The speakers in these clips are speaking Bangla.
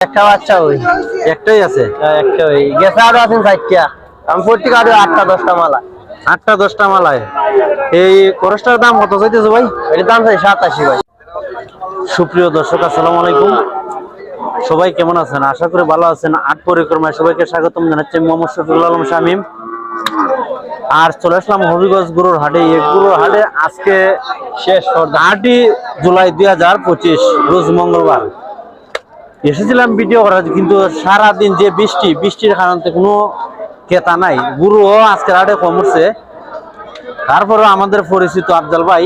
একটা বাচ্চা ওই। একটাই আছে? হ্যাঁ, একটা ওই। গেছে আরও আছেন চারটা। আমি প্রত্যেক আরও আটটা দশটা মালা। আটটা দশটা মালায়। এই খরচটার দাম কত চাইতেছে ভাই? এটার দাম চাই সাতাশি ভাই। সুপ্রিয় দর্শক আসসালামু আলাইকুম। সবাই কেমন আছেন? আশা করি ভালো আছেন। আট পরিক্রমায় সবাইকে স্বাগতম জানাচ্ছি মোহাম্মদ শফিকুল আলম শামীম। আর চলে আসলাম হবিগঞ্জ গুরুর হাটে। এই গুরুর হাটে আজকে শেষ আটই জুলাই দুই হাজার পঁচিশ রোজ মঙ্গলবার। এসেছিলাম ভিডিও করার কিন্তু সারাদিন যে বৃষ্টি বৃষ্টির কারণে কোনো ক্রেতা নাই। গুরুও আজকের হাটে কম উঠছে। তারপরে আমাদের পরিচিত আফজাল ভাই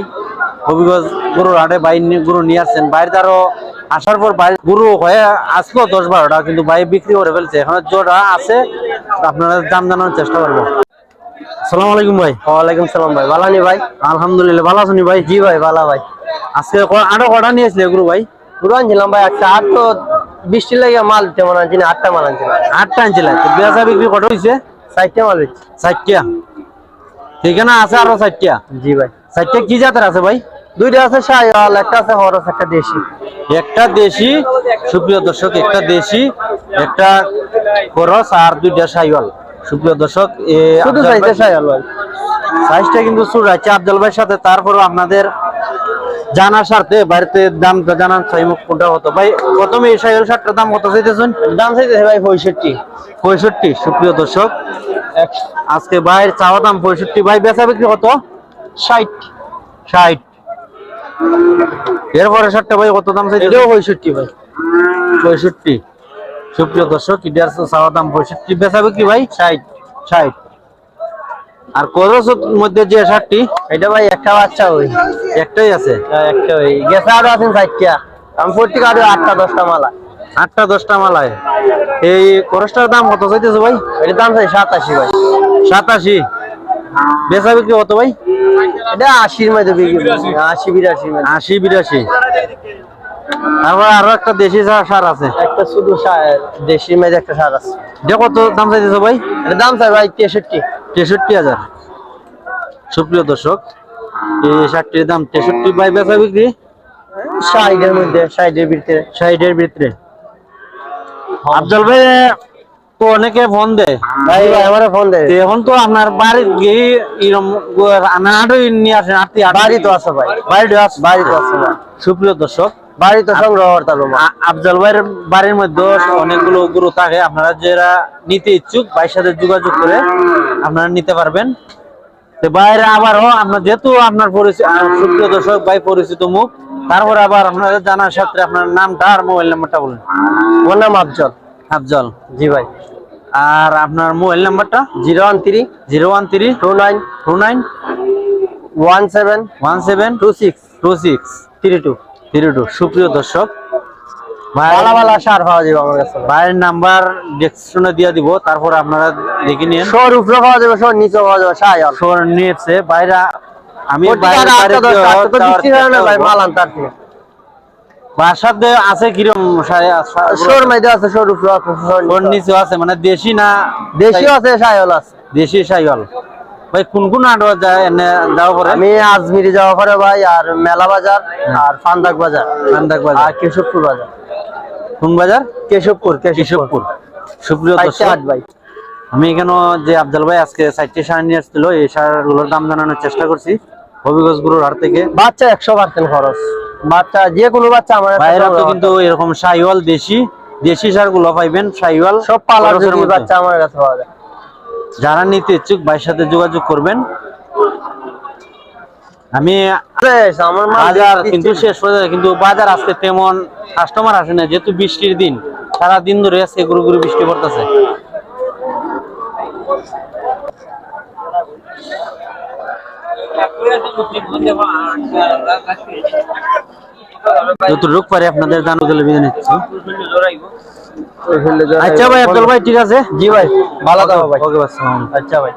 হবিগঞ্জ গরুর হাটে ভাই গরু নিয়ে আসছেন। বাইরে আরও আসার পর বাইরে গরু হয়ে আসলো দশ বারোটা কিন্তু ভাই বিক্রি করে ফেলছে। এখন জোড়া আছে আপনারা দাম জানানোর চেষ্টা করব। সালাম আলাইকুম ভাই। ওয়ালাইকুম সালাম ভাই। ভালো নি ভাই? আলহামদুলিল্লাহ ভালো আছেন ভাই? জি ভাই ভালো ভাই। আজকে আরও কটা নিয়ে আসলে গুরু ভাই? পুরো আনছিলাম ভাই একটা আট তো বৃষ্টি লেগে মাল তেমন আনছি না আটটা মাল আটটা বেচা বিক্রি কত হয়েছে মাল ঠিকানা আছে আরও জি ভাই। কি জাতের আছে ভাই? দুইটা আছে শাহিওয়াল একটা আছে হরস একটা দেশি। একটা দেশি সুপ্রিয় দর্শক একটা দেশি একটা খরচ আর দুইটা সাইওয়াল সুপ্রিয় দর্শক এ শুধু চাইতে ভাই- শাহিওয়াল ভাই। সাইজটা কিন্তু শুরু আছে আফজাল ভাইয়ের সাথে তারপরও আপনাদের জানার স্বার্থে বাড়িতে দামটা জানার ছয় মুখ কোনটা হতো। ভাই প্রথমে এই সাইকেল শার্টটার দাম কত চাইতেছেন? দাম চাইতেছে ভাই পঁয়ষট্টি। পঁয়ষট্টি সুপ্রিয় দর্শক। আজকে ভাইয়ের চাওয়া দাম পঁয়ষট্টি। ভাই বেচা বিক্রি কত? ষাট। ষাট। এরপরে শার্টটা ভাই কত দাম এটাও পঁয়ষট্টি ভাই। পঁয়ষট্টি। সুপ্রিয় দর্শক ইডিয়ার চাওয়া দাম পঁয়ষট্টি। বেচা বিক্রি ভাই? ষাট। ষাট। আর খরচের মধ্যে যে শার্টটি এটা ভাই একটা বাচ্চা ওই একটাই আছে। হ্যাঁ, একটা ওই। গেছে আরও আছেন চারটা। আমি প্রত্যেক আরও আটটা দশটা মালা। আটটা দশটা মালায়। এই খরচটার দাম কত চাইতেছে ভাই? এটার দাম চাই সাতাশি ভাই। সাতাশি। বেচা বিক্রি কত ভাই? এটা আশির মধ্যে বিক্রি আশি বিরাশি। আশি বিরাশি। তারপর আরও একটা দেশি সার আছে। একটা শুধু দেশির মধ্যে একটা সার আছে। এটা কত দাম চাইতেছে ভাই? এটার দাম চাই ভাই তেষট্টি। তেষট্টি হাজার। সুপ্রিয় দর্শক এই শার্টটির দাম তেষট্টি বাই বেচা বিক্রি? ষাটের মধ্যে সাইডের ভিতরে। সাইডের ভিতরে। আফজল ভাই তো অনেকে ফোন দেয়। ভাই ফোন দেয়। এখন তো আপনার গিয়ে নিয়ে আসেন আটটি বাড়ি তো আছে ভাই। বাড়িতে আছে? বাড়ি তো আছে সুপ্রিয় দর্শক বাড়ি তো সংগ্রহ করতাম আ- আফজল ভাইয়ের বাড়ির মধ্যে অনেকগুলো গরু থাকে। আপনারা যারা নিতে ইচ্ছুক ভাইয়ের সাথে যোগাযোগ করে আপনারা নিতে পারবেন। তো বাইরে আবারও আপনার যেহেতু আপনার পরিচিত সুপ্রিয় দর্শক ভাই পরিচিত মুখ তারপরে আবার আপনাদের জানার সাথে আপনার নামটা আর মোবাইল নাম্বারটা বলুন। আমার নাম আফজল। আফজল জি ভাই। আর আপনার মোবাইল নাম্বারটা? Zero one three. Zero one three. Two nine. Two nine. One seven. One seven. Two six. Two six. Three two. Three two. সুপ্রিয় দর্শক ভালো ভালো সার পাওয়া যাবে আমার কাছে। ভাইয়ের নাম্বার ডেসক্রিপশনে দিয়ে দিব তারপর আপনারা দেখে নিন। শোর উপরে পাওয়া যাবে শোর নিচে পাওয়া যাবে বাইরে আমি হয় বাসাতে আছে কিরম আছে উপরে নিচে মানে দেশি না দেশি আছে শাহিওয়াল আছে। দেশি সাইওয়াল ভাই কোন কোন আটো যায় এনে যাওয়া পরে? আমি আজমিরি যাওয়া পরে ভাই আর মেলা বাজার আর ফান্দাক বাজার কান্দাক বাজার। আর কেশবপুর বাজার। কোন বাজার কেশবপুর। কেশবপুর। সুপ্রিয় দর্শক ভাই। আমি এখানে যে আফজাল ভাই আজকে চারটে সার নিয়ে আসছিল এই সারগুলোর দাম জানানোর চেষ্টা করছি। হবিগঞ্জ গুরুর হাট থেকে। বাচ্চা একশো পার্সেন্ট খরচ। বাচ্চা যে কোনো বাচ্চা আমার তো কিন্তু এরকম সাইওয়াল দেশি দেশি সারগুলো পাইবেন সাইওয়াল। সব পালার। বাচ্চা আমার কাছে পাওয়া যায়। যারা নিতে ইচ্ছুক ভাইয়ের সাথে যোগাযোগ করবেন। আমি আমার বাজার কিন্তু শেষ হয়ে যায় কিন্তু বাজার আজকে তেমন কাস্টমার আসে না যেহেতু বৃষ্টির দিন। সারা দিন ধরে আজকে গুরু গুরু বৃষ্টি পড়তেছে। যতটুকু পারে আপনাদের নিচ্ছি। আচ্ছা ভাই আব্দুল ভাই ঠিক আছে? জি ভাই। ভালো থাকো ভাই। ওকে আচ্ছা ভাই।